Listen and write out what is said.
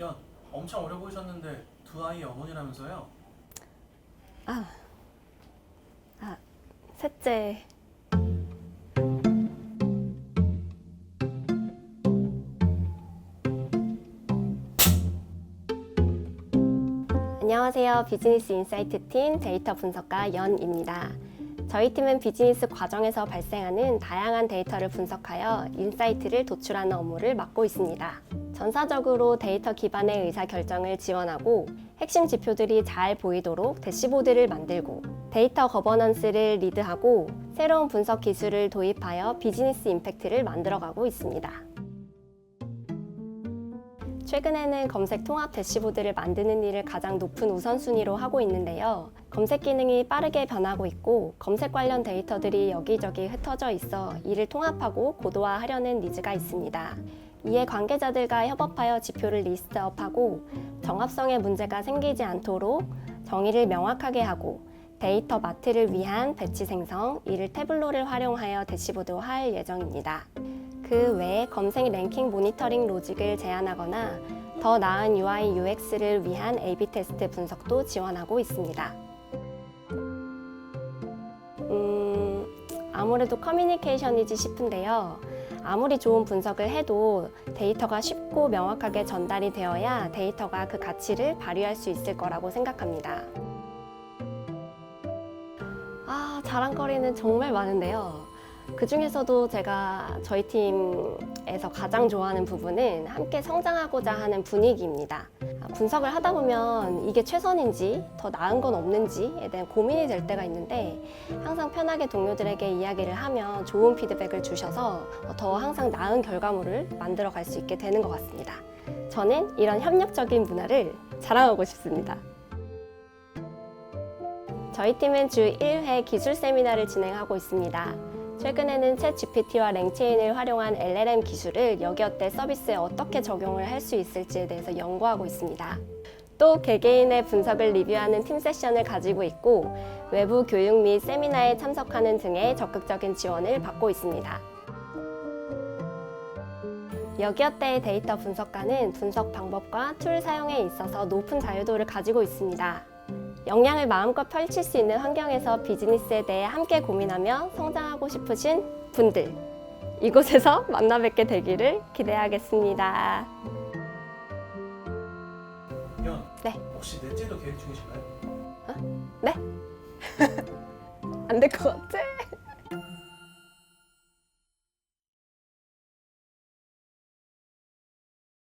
연, 엄청 어려 보이셨는데 두 아이 어머니라면서요? 아, 아, 셋째. 안녕하세요. 비즈니스 인사이트 팀 데이터 분석가 연입니다. 저희 팀은 비즈니스 과정에서 발생하는 다양한 데이터를 분석하여 인사이트를 도출하는 업무를 맡고 있습니다. 전사적으로 데이터 기반의 의사 결정을 지원하고 핵심 지표들이 잘 보이도록 대시보드를 만들고 데이터 거버넌스를 리드하고 새로운 분석 기술을 도입하여 비즈니스 임팩트를 만들어가고 있습니다. 최근에는 검색 통합 대시보드를 만드는 일을 가장 높은 우선순위로 하고 있는데요. 검색 기능이 빠르게 변하고 있고 검색 관련 데이터들이 여기저기 흩어져 있어 이를 통합하고 고도화하려는 니즈가 있습니다. 이에 관계자들과 협업하여 지표를 리스트업하고 정합성에 문제가 생기지 않도록 정의를 명확하게 하고 데이터 마트를 위한 배치 생성, 이를 태블로를 활용하여 대시보드화할 예정입니다. 그 외에 검색 랭킹 모니터링 로직을 제안하거나 더 나은 UI UX를 위한 A/B 테스트 분석도 지원하고 있습니다. 음, 아무래도 커뮤니케이션이지 싶은데요. 아무리 좋은 분석을 해도 데이터가 쉽고 명확하게 전달이 되어야 데이터가 그 가치를 발휘할 수 있을 거라고 생각합니다. 아, 자랑거리는 정말 많은데요. 그 중에서도 제가 저희 팀에서 가장 좋아하는 부분은 함께 성장하고자 하는 분위기입니다. 아, 분석을 하다 보면 이게 최선인지 더 나은 건 없는지에 대한 고민이 될 때가 있는데 항상 편하게 동료들에게 이야기를 하면 좋은 피드백을 주셔서 더 항상 나은 결과물을 만들어 갈 수 있게 되는 것 같습니다. 저는 이런 협력적인 문화를 자랑하고 싶습니다. 저희 팀은 주 1회 기술 세미나를 진행하고 있습니다. 최근에는 챗 GPT와 랭체인을 활용한 LLM 기술을 여기어때 서비스에 어떻게 적용을 할 수 있을지에 대해서 연구하고 있습니다. 또 개개인의 분석을 리뷰하는 팀 세션을 가지고 있고 외부 교육 및 세미나에 참석하는 등의 적극적인 지원을 받고 있습니다. 여기어때의 데이터 분석가는 분석 방법과 툴 사용에 있어서 높은 자유도를 가지고 있습니다. 역량을 마음껏 펼칠 수 있는 환경에서 비즈니스에 대해 함께 고민하며 성장하고 싶으신 분들 이곳에서 만나 뵙게 되기를 기대하겠습니다. 연, 네. 혹시 넷째도 계획 중이신가요? 안될 것 같아.